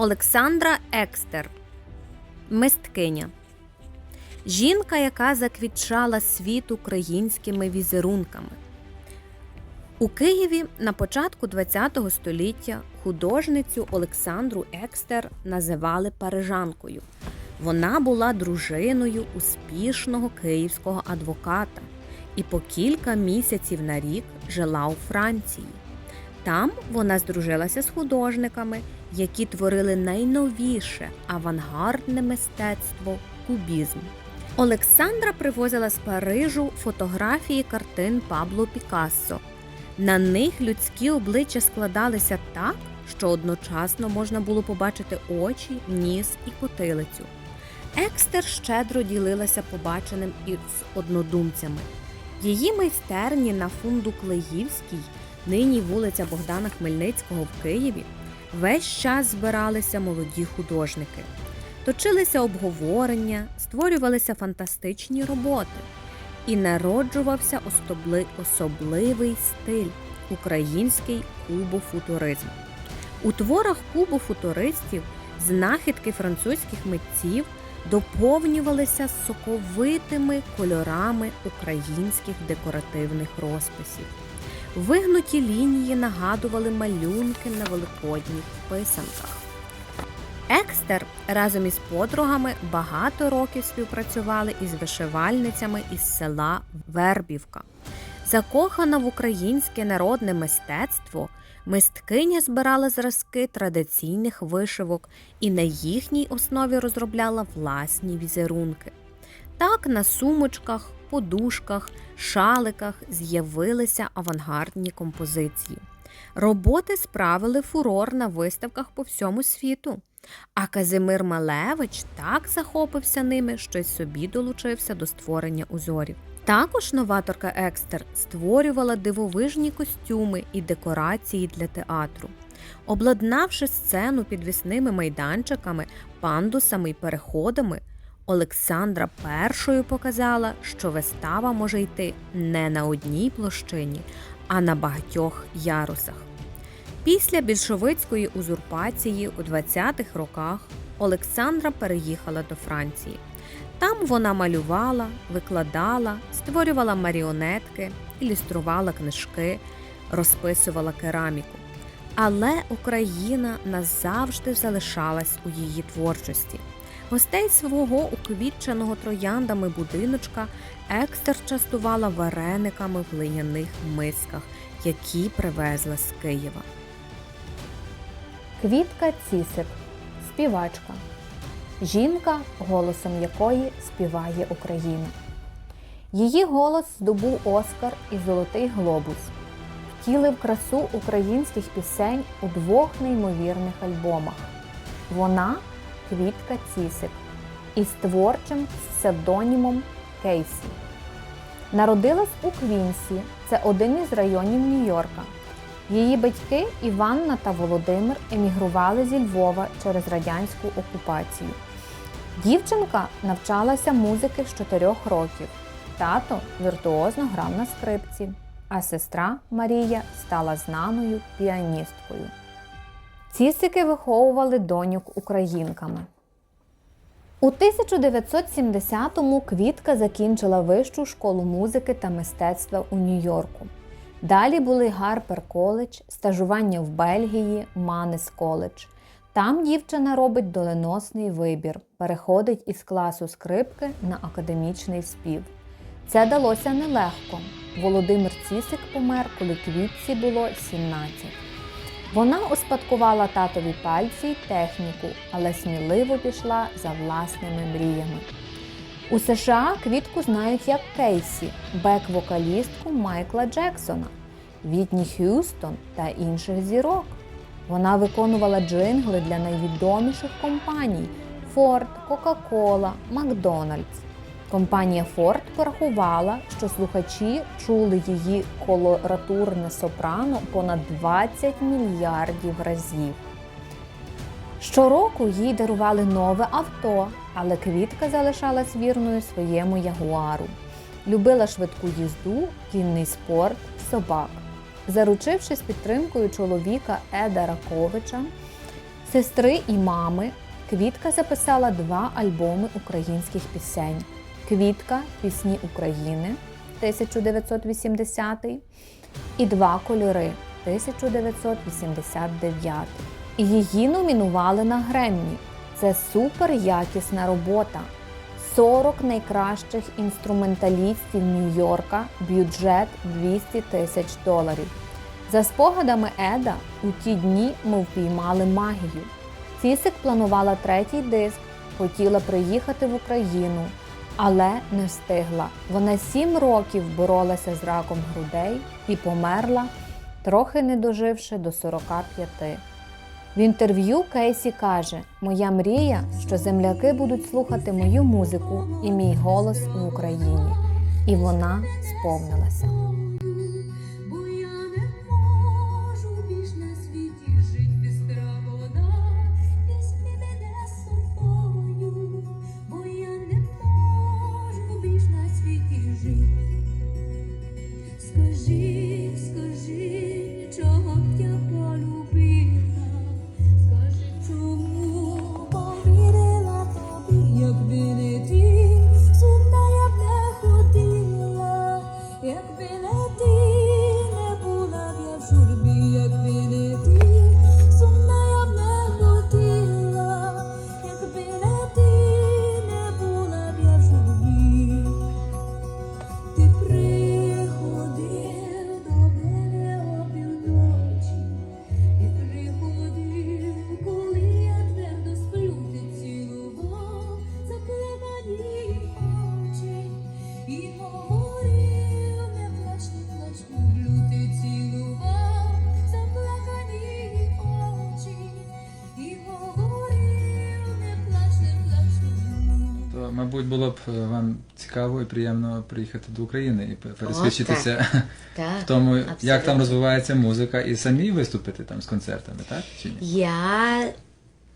Олександра Екстер, мисткиня. Жінка, яка заквітчала світ українськими візерунками. У Києві на початку ХХ століття художницю Олександру Екстер називали парижанкою. Вона була дружиною успішного київського адвоката і по кілька місяців на рік жила у Франції. Там вона здружилася з художниками, які творили найновіше авангардне мистецтво кубізм. Олександра привозила з Парижу фотографії картин Пабло Пікассо. На них людські обличчя складалися так, що одночасно можна було побачити очі, ніс і потилицю. Екстер щедро ділилася побаченим із однодумцями. Її майстерні на фунду Клеївській, нині вулиця Богдана Хмельницького в Києві, весь час збиралися молоді художники. Точилися обговорення, створювалися фантастичні роботи і народжувався особливий стиль український кубофутуризм. У творах кубофутуристів знахідки французьких митців доповнювалися соковитими кольорами українських декоративних розписів. Вигнуті лінії нагадували малюнки на великодніх писанках. Екстер разом із подругами багато років співпрацювали із вишивальницями із села Вербівка. Закохана в українське народне мистецтво, мисткиня збирала зразки традиційних вишивок і на їхній основі розробляла власні візерунки. Так на сумочках, подушках, шаликах з'явилися авангардні композиції. Роботи справили фурор на виставках по всьому світу. А Казимир Малевич так захопився ними, що й собі долучився до створення узорів. Також новаторка Екстер створювала дивовижні костюми і декорації для театру. Обладнавши сцену підвісними майданчиками, пандусами й переходами, Олександра першою показала, що вистава може йти не на одній площині, а на багатьох ярусах. Після більшовицької узурпації у 20-х роках Олександра переїхала до Франції. Там вона малювала, викладала, створювала маріонетки, ілюструвала книжки, розписувала кераміку. Але Україна назавжди залишалась у її творчості. Гостей свого уквітченого трояндами будиночка Екстер частувала варениками в глиняних мисках, які привезла з Києва. Квітка Цісик, співачка. Жінка, голосом якої співає Україна. Її голос здобув Оскар і Золотий Глобус. Втілив красу українських пісень у двох неймовірних альбомах. Вона Квітка Цісик із творчим псевдонімом Кейсі. Народилась у Квінсі, це один із районів Нью-Йорка. Її батьки Іванна та Володимир емігрували зі Львова через радянську окупацію. Дівчинка навчалася музики з 4 років. Тато віртуозно грав на скрипці, а сестра Марія стала знаною піаністкою. Цісики виховували доньок українками. У 1970-му Квітка закінчила вищу школу музики та мистецтва у Нью-Йорку. Далі були Гарпер Коледж, стажування в Бельгії, Манес Коледж. Там дівчина робить доленосний вибір, переходить із класу скрипки на академічний спів. Це далося нелегко. Володимир Цісик помер, коли квітці було 17. Вона успадкувала татові пальці й техніку, але сміливо пішла за власними мріями. У США квітку знають як Кейсі, бек-вокалістку Майкла Джексона, Вітні Х'юстон та інших зірок. Вона виконувала джингли для найвідоміших компаній Ford, Coca-Cola, Макдональдс. Компанія Ford порахувала, що слухачі чули її колоратурне сопрано понад 20 мільярдів разів. Щороку їй дарували нове авто, але квітка залишалась вірною своєму ягуару. Любила швидку їзду, кінний спорт, собак. Заручившись підтримкою чоловіка Еда Раковича, сестри і мами Квітка записала два альбоми українських пісень: Квітка Пісні України 1980 і Два кольори 1989. Її номінували на Греммі. Це супер якісна робота. 40 найкращих інструменталістів Нью-Йорка, бюджет 200 тисяч доларів. За спогадами Еда, у ті дні ми впіймали магію. Цісик планувала третій диск, хотіла приїхати в Україну, але не встигла. Вона сім років боролася з раком грудей і померла, трохи не доживши до 45. В інтерв'ю Кейсі каже: Моя мрія, що земляки будуть слухати мою музику і мій голос в Україні. І вона сповнилася. Мабуть, було б е, вам цікаво і приємно приїхати до України і пе- пересвідчитися Так, в тому, як там розвивається музика, і самі виступити там з концертами, так? Чи ні? Я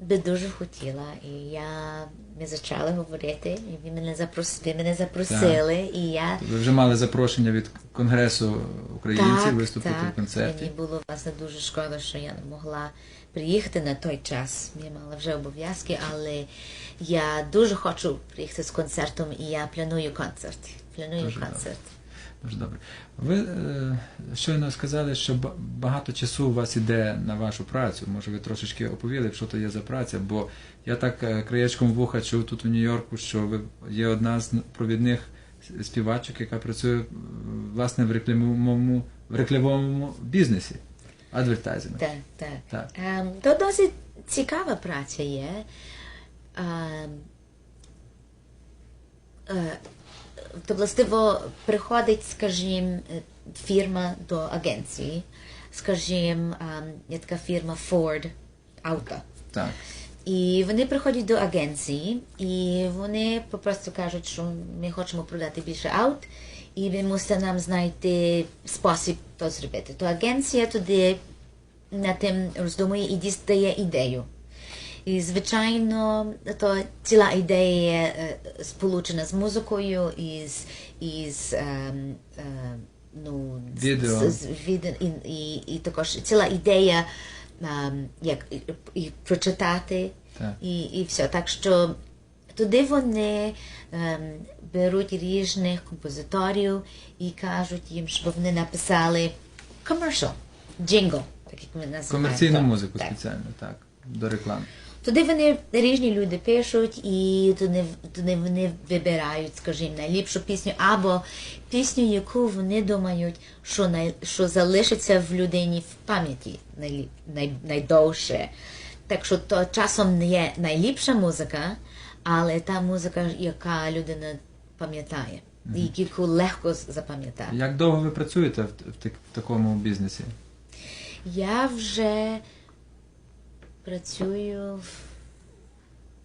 би дуже хотіла, і я ми почали говорити, і ви мене запрос... ви мене запросили, і я Ви вже мали запрошення від Конгресу українців виступити в концерті. Мені було власне дуже шкода, що я не могла приїхати на той час. Я мала вже обов'язки, але я дуже хочу приїхати з концертом, і я планую концерт. Планую Дуже концерт. Дуже добре. Ви е, щойно сказали, що багато часу у вас іде на вашу працю. Може, ви трошечки оповіли, що то є за праця, бо я так е, краєчком вуха чув тут у Нью-Йорку, що ви є одна з провідних співачок, яка працює власне в рекламовому, в рекламовому бізнесі. Адвертайзинг. Так, так. Так. Ем, то досить цікава праця є. Ем, е, то властиво приходить, скажімо, е, фірма до агенції, скажімо, ем, є така фірма Ford Auto. Так. І вони приходять до агенції, і вони попросту кажуть, що ми хочемо продати більше аут, і ви мусите нам знайти спосіб то зробити. То агенція туди над тим роздумує і дістає ідею. І, звичайно, то ціла ідея е, сполучена з музикою, із, із ем, е, ну, з- Відео. з, з відео, і, і, і також ціла ідея, ем, як і, і прочитати, Так. і, і все. Так що туди вони ем, беруть різних композиторів і кажуть їм, щоб вони написали commercial, jingle, так як ми називаємо. Комерційну музику так. спеціально, так. До реклами. Туди вони різні люди пишуть, і туди, туди вони вибирають, скажімо, найліпшу пісню або пісню, яку вони думають, що най, що залишиться в людині в пам'яті най, най, найдовше. Так що то часом не є найліпша музика, але та музика, яка людина пам'ятає, і яку легко запам'ятати. Як довго ви працюєте в, в, в такому бізнесі? Я вже працюю в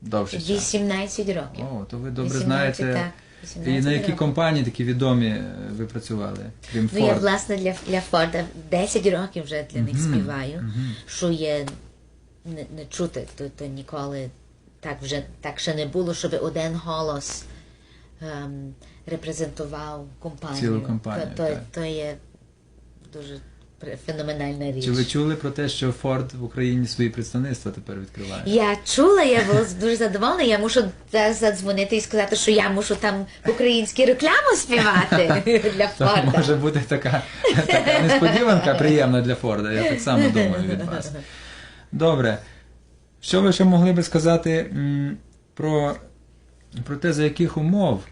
Довше часу? 18 років. О, то ви добре 18, знаєте. так, І на які компанії такі відомі е, ви працювали? Крім Ну, я власне для, для Форда 10 років вже для них Мгм, співаю, мгм. що є не, не чути, то, то ніколи так вже так ще не було, щоб один голос ем, репрезентував компанію. Цілу компанію, То, то, так. то є дуже феноменальна річ. Чи ви чули про те, що Форд в Україні свої представництва тепер відкриває? Я чула, я була дуже задоволена. Я мушу задзвонити і сказати, що я мушу там українську рекламу співати для То може бути така, така несподіванка приємна для Форда, я так само думаю від вас. Добре. Що ви ще могли би сказати про, про те, за яких умов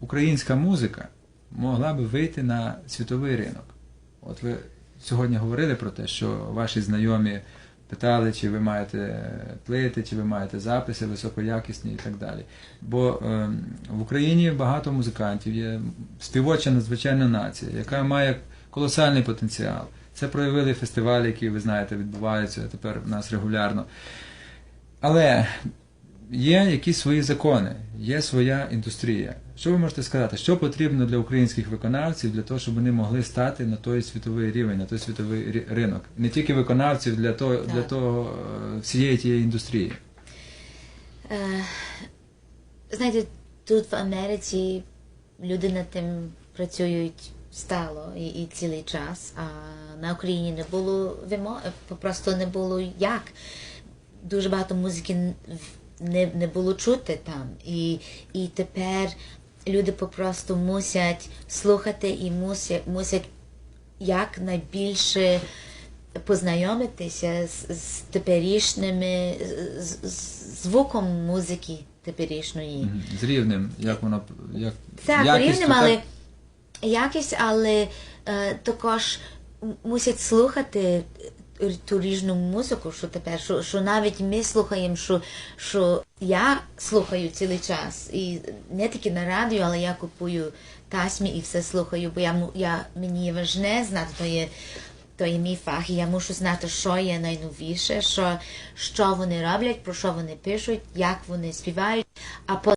українська музика могла би вийти на світовий ринок? От ви сьогодні говорили про те, що ваші знайомі питали, чи ви маєте плити, чи ви маєте записи високоякісні і так далі. Бо ем, в Україні багато музикантів є співоча надзвичайна нація, яка має колосальний потенціал. Це проявили фестивалі, які ви знаєте, відбуваються тепер в нас регулярно. Але є якісь свої закони, є своя індустрія. Що ви можете сказати, що потрібно для українських виконавців для того, щоб вони могли стати на той світовий рівень, на той світовий ринок? Не тільки виконавців, для того, для того е, всієї тієї індустрії. Е, Знаєте, тут в Америці люди над тим працюють стало і, і цілий час, а на Україні не було вимоги, просто не було як. Дуже багато музики не, не було чути там. І, і тепер люди попросту мусять слухати і мусять, мусять як найбільше познайомитися з, з теперішніми з, з звуком музики теперішньої. З рівнем, як воно як Так, якістю, рівнем, так? але якість, але е, також мусять слухати ту ріжну музику, що тепер, що, що навіть ми слухаємо, що, що я слухаю цілий час. І не тільки на радіо, але я купую тасмі і все слухаю, бо я, я, мені важне знати, то є, то є мій фах, і я мушу знати, що є найновіше, що, що вони роблять, про що вони пишуть, як вони співають, а